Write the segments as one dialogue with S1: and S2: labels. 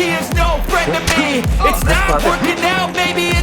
S1: he is no friend to me. It's not working out, maybe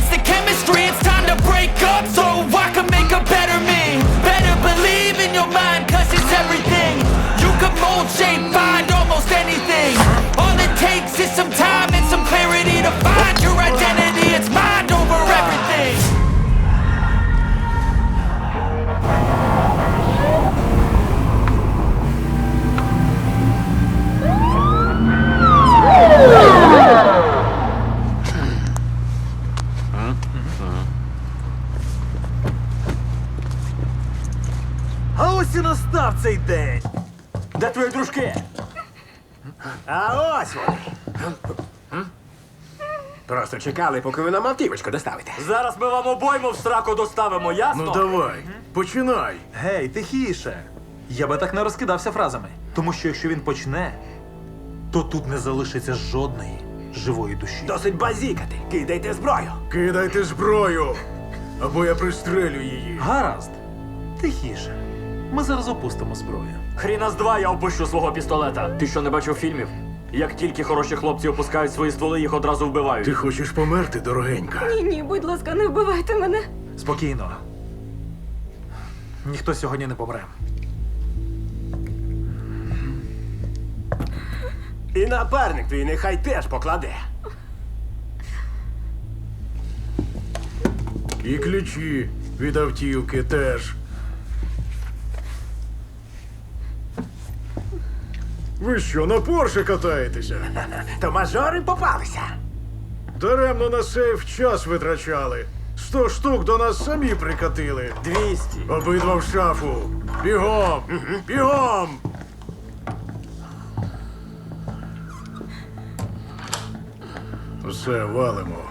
S2: Де твої дружки?
S3: А ось вони. Просто чекали, поки ви нам автівочку доставите.
S2: Зараз ми вам обойму в сраку доставимо, ясно?
S4: Ну давай, починай.
S5: Гей, тихіше. Я би так не розкидався фразами. Тому що якщо він почне, то тут не залишиться жодної живої душі.
S3: Досить базікати. Кидайте зброю.
S4: Кидайте зброю, або я пристрелю її.
S5: Гаразд. Тихіше. Ми зараз опустимо зброю.
S2: Хріна з два я опущу свого пістолета. Ти що не бачив фільмів? Як тільки хороші хлопці опускають свої стволи, їх одразу вбивають.
S4: Ти хочеш померти, дорогенька?
S6: Ні, ні, будь ласка, не вбивайте мене.
S5: Спокійно. Ніхто сьогодні не помре.
S3: І напарник твій нехай теж покладе.
S4: І ключі від автівки теж. Ви що, на Порше катаєтеся?
S3: То мажори попалися.
S4: Даремно на сейф час витрачали. Сто штук до нас самі прикатили.
S3: 200.
S4: Обидва в шафу. Бігом! Бігом! Все, валимо.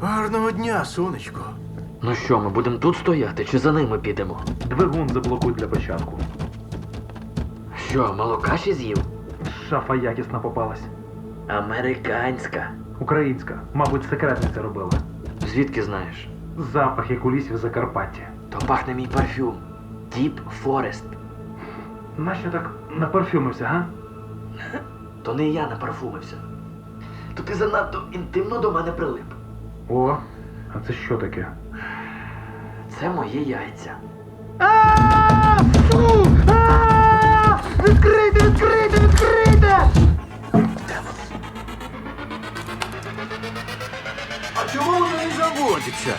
S4: Гарного дня, сонечко.
S2: Ну що, ми будемо тут стояти чи за ними підемо?
S5: Двигун заблокуй для початку.
S2: Що, мало каші з'їв?
S5: Шафа якісна попалась.
S2: Американська.
S5: Українська. Мабуть, секретниця робила.
S2: Звідки знаєш?
S5: Запах, як у лісі в Закарпатті.
S2: То пахне мій парфюм. Діп Форест.
S5: Нащо так напарфюмився, га?
S2: То не я напарфумився. То ти занадто інтимно до мене прилип.
S5: О, а це що таке?
S2: Це мої яйця.
S3: Відкрийте,
S4: заводяться?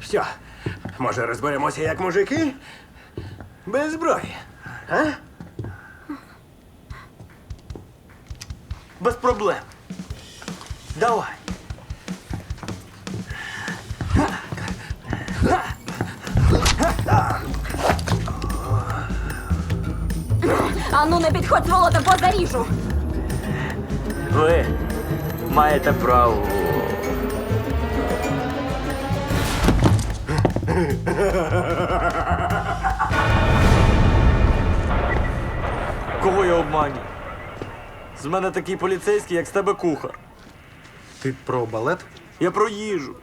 S3: Що, може розберемося як мужики? Без зброї. А?
S2: Без проблем. Давай.
S6: Ану, не підходь, сволота, бо заріжу.
S2: Ви маєте право. Кого я обманю? З мене такий поліцейський, як з тебе кухар.
S5: Ти про балет?
S2: Я про їжу.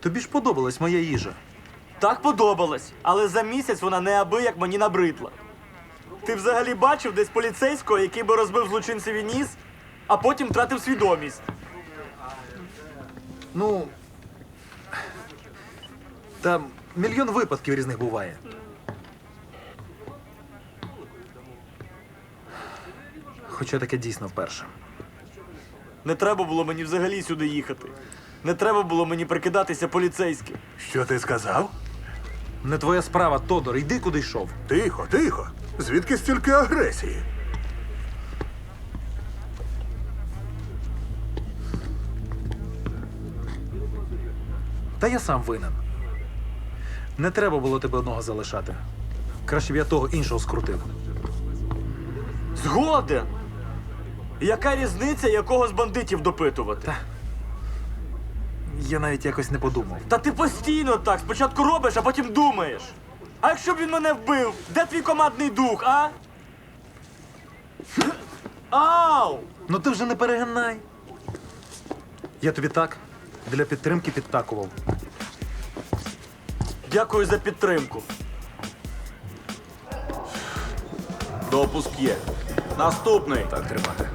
S5: Тобі ж подобалась моя їжа.
S2: Так подобалось, але за місяць вона неабияк мені набридла. Ти взагалі бачив десь поліцейського, який би розбив злочинцеві ніс, а потім втратив свідомість.
S5: Ну. Там мільйон випадків різних буває. Хоча таке дійсно вперше.
S2: Не треба було мені взагалі сюди їхати. Не треба було мені прикидатися поліцейським.
S4: Що ти сказав?
S5: Не твоя справа, Тодор, йди куди йшов.
S4: Тихо, тихо. Звідки стільки агресії?
S5: Та я сам винен. Не треба було тебе одного залишати. Краще б я того іншого скрутив.
S2: Згоден. Яка різниця, якого з бандитів допитувати?
S5: Я навіть якось не подумав.
S2: Та ти постійно так. Спочатку робиш, а потім думаєш. А якщо б він мене вбив, де твій командний дух, а? Ау!
S5: Ну ти вже не перегинай. Я тобі так для підтримки підтакував.
S2: Дякую за підтримку.
S7: Допуск є. Наступний.
S3: Так тримати.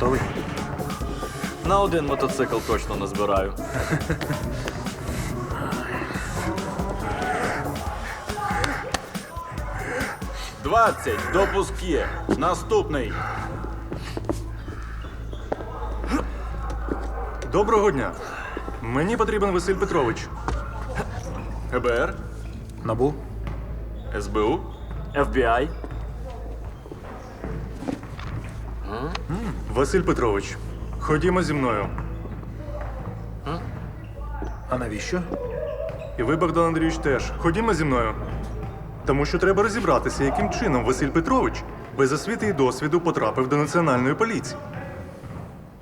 S5: Готовий?
S2: На один мотоцикл точно не збираю.
S7: Двадцять. Допуск є. Наступний.
S8: Доброго дня. Мені потрібен Василь Петрович.
S7: ГБР.
S5: Набу?
S7: СБУ.
S2: FBI.
S8: Василь Петрович, ходімо зі мною.
S5: А навіщо?
S8: І ви, Богдан Андрійович, теж. Ходімо зі мною. Тому що треба розібратися, яким чином Василь Петрович без освіти і досвіду потрапив до національної поліції.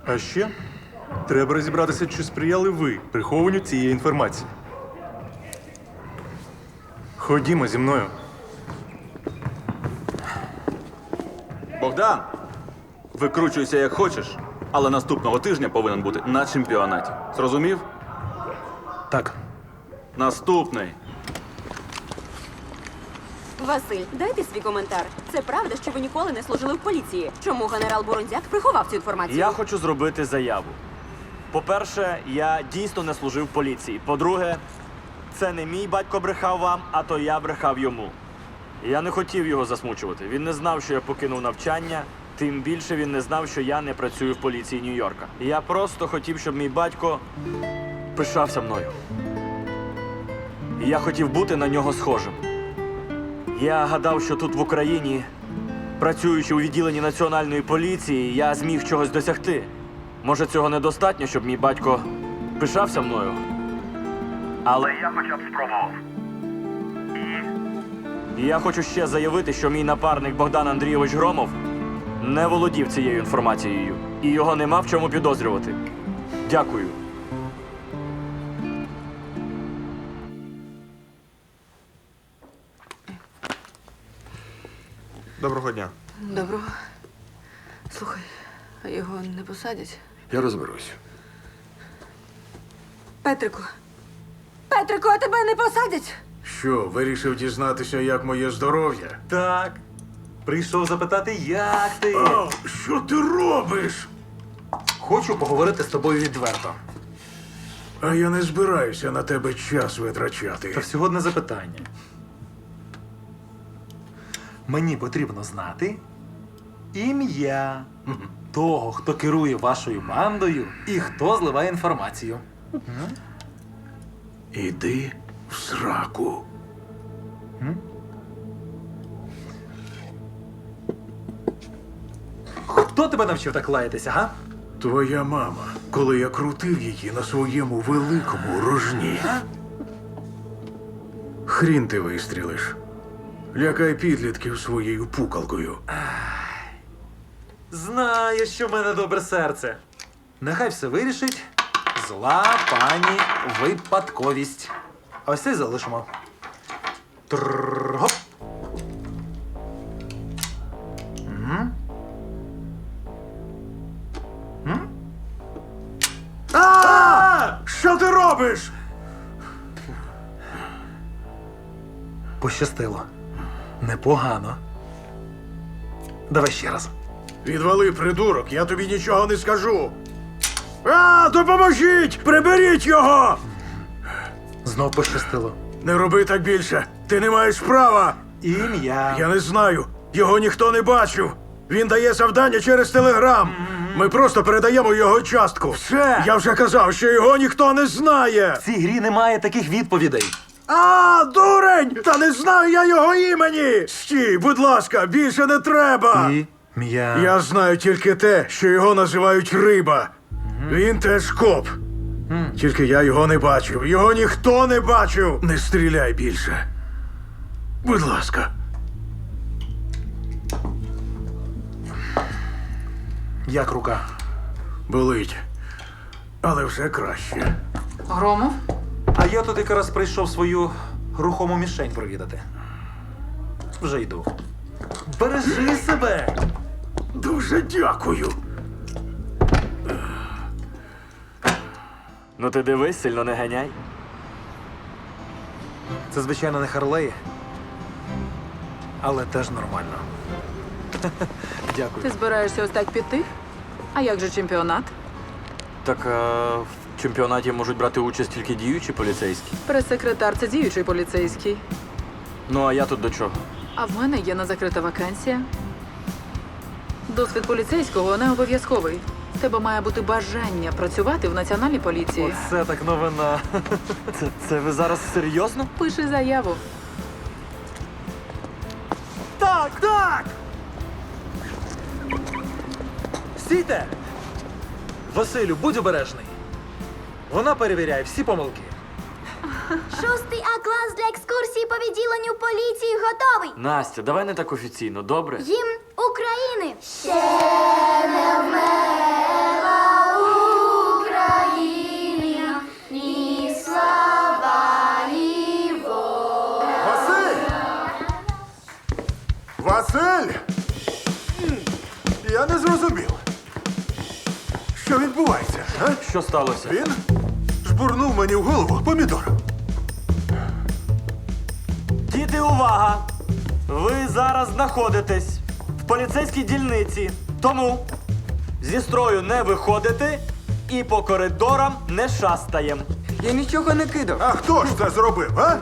S8: А ще треба розібратися, чи сприяли ви прихованню цієї інформації. Ходімо зі мною.
S7: Богдан. Викручуйся як хочеш, але наступного тижня повинен бути на чемпіонаті. Зрозумів?
S5: Так.
S7: Наступний.
S6: Василь, дайте свій коментар. Це правда, що ви ніколи не служили в поліції. Чому генерал Бурундяк приховав цю інформацію?
S2: Я хочу зробити заяву. По-перше, я дійсно не служив в поліції. По-друге, це не мій батько брехав вам, а то я брехав йому. Я не хотів його засмучувати. Він не знав, що я покинув навчання. Тим більше він не знав, що я не працюю в поліції Нью-Йорка. Я просто хотів, щоб мій батько пишався мною. І я хотів бути на нього схожим. Я гадав, що тут в Україні Працюючи у відділенні національної поліції, я зміг чогось досягти. Може, цього недостатньо, щоб мій батько пишався мною. Але я хоча б спробував. І я хочу ще заявити, що мій напарник Богдан Андрійович Громов не володів цією інформацією, і його нема в чому підозрювати. Дякую.
S9: Доброго дня.
S10: Доброго. Слухай, а його не посадять?
S3: Я розберусь.
S10: Петрику. Петрику, а тебе не посадять?
S4: Що, вирішив дізнатися, як моє здоров'я?
S5: Так. Прийшов запитати, як ти.
S4: О, що ти робиш?
S5: Хочу поговорити з тобою відверто.
S4: А я не збираюся на тебе час
S5: Та
S4: витрачати.
S5: всього одне запитання. Мені потрібно знати ім'я того, хто керує вашою бандою і хто зливає інформацію.
S4: Іди в сраку.
S5: Хто тебе навчив так лаятися, га?
S4: Твоя мама, коли я крутив її на своєму великому рожні. Хрін ти вистрілиш. Лякай підлітків своєю пукалкою.
S5: Знаю, що в мене добре серце. Нехай все вирішить зла пані випадковість. А ось це залишимо. Трррр, гоп.
S4: Що ти робиш?
S5: Пощастило. Непогано. Давай ще раз.
S4: Відвали, придурок, я тобі нічого не скажу. А, допоможіть! Приберіть його!
S5: Знов пощастило.
S4: Не роби так більше. Ти не маєш права.
S5: Ім'я.
S4: Я не знаю. Його ніхто не бачив. Він дає завдання через телеграм. Ми просто передаємо його частку.
S5: Все.
S4: Я вже казав, що його ніхто не знає.
S5: В цій грі немає таких відповідей.
S4: А, дурень! Та не знаю я його імені! Стій, будь ласка, більше не треба!
S5: І Я.
S4: Я знаю тільки те, що його називають риба. Він теж коп. Тільки я його не бачив. Його ніхто не бачив. Не стріляй більше. Будь ласка.
S5: Як рука?
S4: Болить. Але вже краще.
S10: Громов?
S5: А я тут якраз прийшов свою рухому мішень провідати. Вже йду. Бережи себе!
S4: Дуже дякую.
S2: Ну ти дивись, сильно не ганяй.
S5: Це, звичайно, не Харлей. Але теж нормально. Дякую.
S10: Ти збираєшся ось так піти? А як же чемпіонат?
S2: Так а, в чемпіонаті можуть брати участь тільки діючі поліцейські.
S10: Прес-секретар це діючий поліцейський.
S2: Ну а я тут до чого?
S10: А в мене є на закрита вакансія. Досвід поліцейського не обов'язковий. В тебе має бути бажання працювати в національній поліції.
S2: Це так новина. Це, це ви зараз серйозно?
S10: Пиши заяву.
S5: Так, так! Стійте! Василю, будь обережний. Вона перевіряє всі помилки.
S9: Шостий А клас для екскурсії по відділенню поліції готовий.
S2: Настя, давай не так офіційно, добре?
S9: Гімн України. Україна, ні слава, ні
S4: Василь! Василь! Я не зрозумів. Що відбувається? А?
S2: Що сталося?
S4: Він жбурнув мені в голову помідор.
S2: Діти, увага! Ви зараз знаходитесь в поліцейській дільниці. Тому зі строю не виходите і по коридорам не шастаєм.
S4: А хто ж це зробив, а?